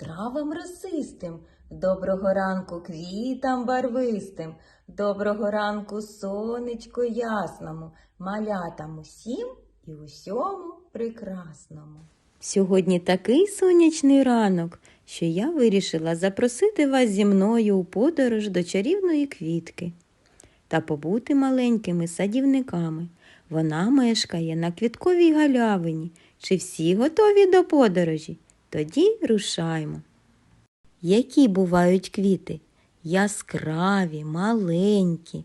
травам росистим. Доброго ранку квітам барвистим, доброго ранку сонечко ясному, малятам усім і усьому прекрасному. Сьогодні такий сонячний ранок, що я вирішила запросити вас зі мною у подорож до чарівної квітки та побути маленькими садівниками. Вона мешкає на квітковій галявині. Чи всі готові до подорожі? Тоді рушаймо. Які бувають квіти? Яскраві, маленькі,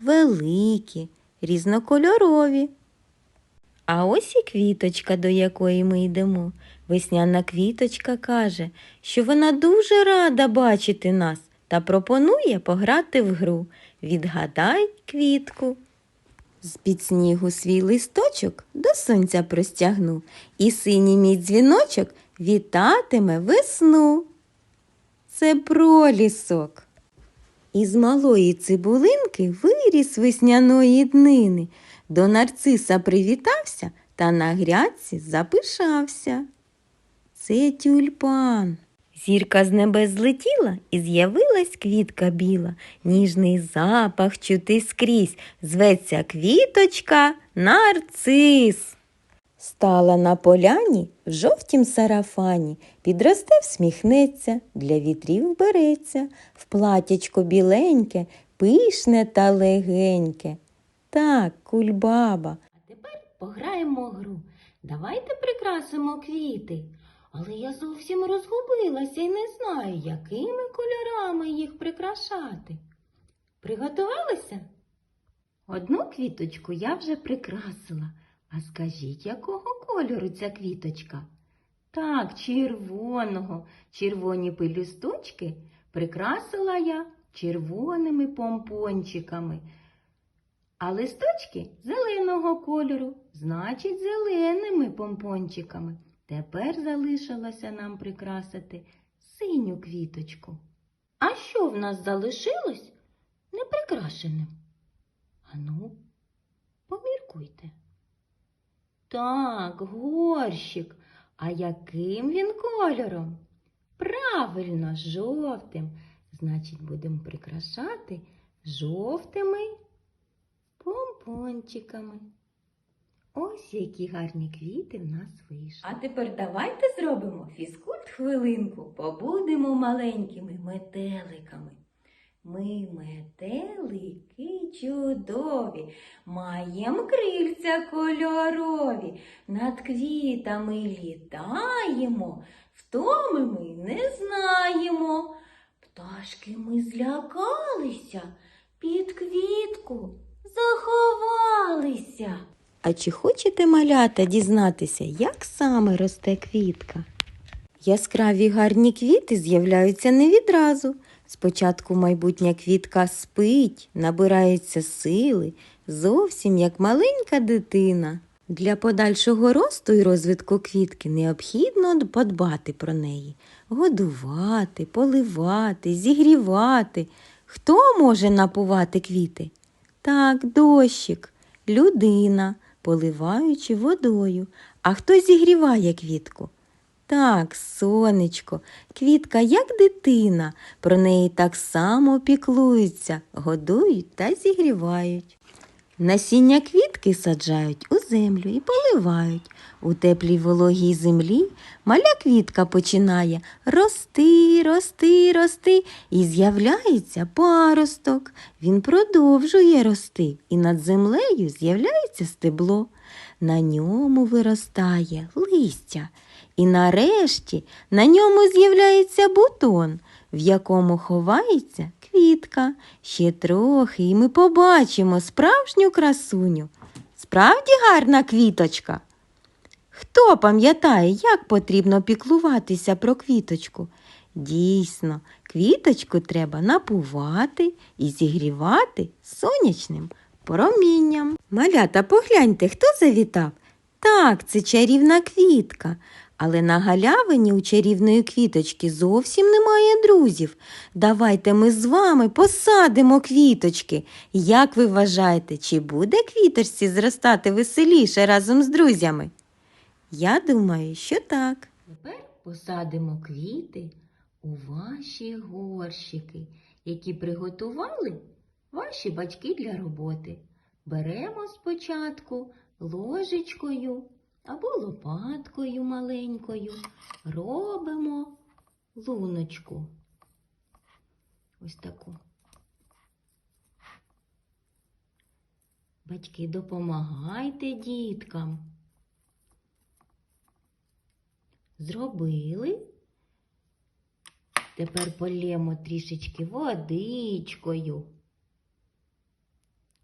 великі, різнокольорові. А ось і квіточка, до якої ми йдемо. Весняна квіточка каже, що вона дуже рада бачити нас та пропонує пограти в гру. Відгадай квітку. З-під снігу свій листочок до сонця простягну, і синій мій дзвіночок вітатиме весну. Це пролісок. Із малої цибулинки виріс весняної днини. До нарциса привітався та на грядці запишався. Це тюльпан. Зірка з небес злетіла і з'явилась квітка біла. Ніжний запах чути скрізь. Зветься квіточка нарцис. Стала на поляні в жовтім сарафані, підросте всміхнеться, для вітрів береться, в платячко біленьке, пишне та легеньке. Так, кульбаба. А тепер пограємо гру. Давайте прикрасимо квіти. Але я зовсім розгубилася і не знаю, якими кольорами їх прикрашати. Приготувалися? Одну квіточку я вже прикрасила. А скажіть, якого кольору ця квіточка? Так, червоного. Червоні пелюсточки прикрасила я червоними помпончиками. А листочки зеленого кольору, значить, зеленими помпончиками. Тепер залишилося нам прикрасити синю квіточку. А що в нас залишилось неприкрашеним? Ану, поміркуйте. Так, горщик. А яким він кольором? Правильно, жовтим. Значить, будемо прикрашати жовтими помпончиками. Ось які гарні квіти в нас вийшли. А тепер давайте зробимо фізкульт хвилинку. Побудемо маленькими метеликами. Ми метелики чудові, маєм крильця кольорові, над квітами літаємо, втоми ми не знаємо. Пташки ми злякалися, під квітку заховалися. А чи хочете малята дізнатися, як саме росте квітка? Яскраві гарні квіти з'являються не відразу. Спочатку майбутня квітка спить, набирається сили, зовсім як маленька дитина. Для подальшого росту і розвитку квітки необхідно подбати про неї, годувати, поливати, зігрівати. Хто може напувати квіти? Так, дощик, людина, поливаючи водою. А хто зігріває квітку? Так, сонечко, квітка як дитина, про неї так само піклуються, годують та зігрівають. Насіння квітки саджають у землю і поливають. У теплій вологій землі маля квітка починає рости, рости, рости, і з'являється паросток. Він продовжує рости, і над землею з'являється стебло. На ньому виростає листя. І нарешті на ньому з'являється бутон, в якому ховається квітка. Ще трохи, і ми побачимо справжню красуню. Справді гарна квіточка. Хто пам'ятає, як потрібно піклуватися про квіточку? Дійсно, квіточку треба напувати і зігрівати сонячним промінням. Малята, погляньте, хто завітав? Так, це чарівна квітка. Але на галявині у чарівної квіточки зовсім немає друзів. Давайте ми з вами посадимо квіточки. Як ви вважаєте, чи буде квіточці зростати веселіше разом з друзями? Я думаю, що так. Тепер посадимо квіти у ваші горщики, які приготували ваші батьки для роботи. Беремо спочатку ложечкою або лопаткою маленькою, робимо луночку. Ось таку. Батьки, допомагайте діткам. Зробили. Тепер полємо трішечки водичкою.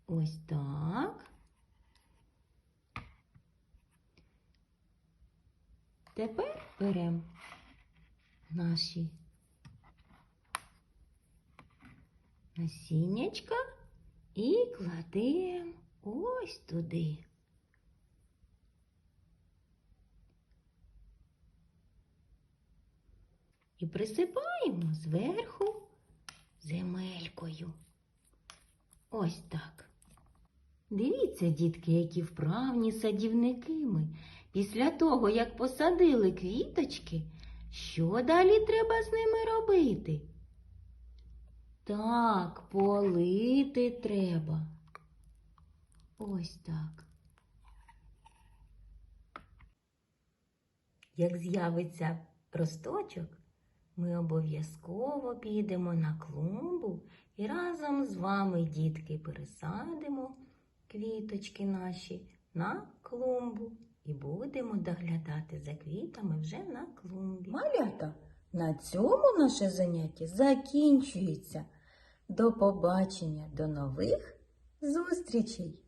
Ось так. Тепер беремо наші насіннячка і кладемо ось туди. І присипаємо зверху земелькою. Ось так. Дивіться, дітки, які вправні садівники ми. Після того, як посадили квіточки, що далі треба з ними робити? Так, полити треба. Ось так. Як з'явиться росточок, ми обов'язково підемо на клумбу і разом з вами, дітки, пересадимо квіточки наші на клумбу і будемо доглядати за квітами вже на клумбі. Малята, на цьому наше заняття закінчується. До побачення, до нових зустрічей!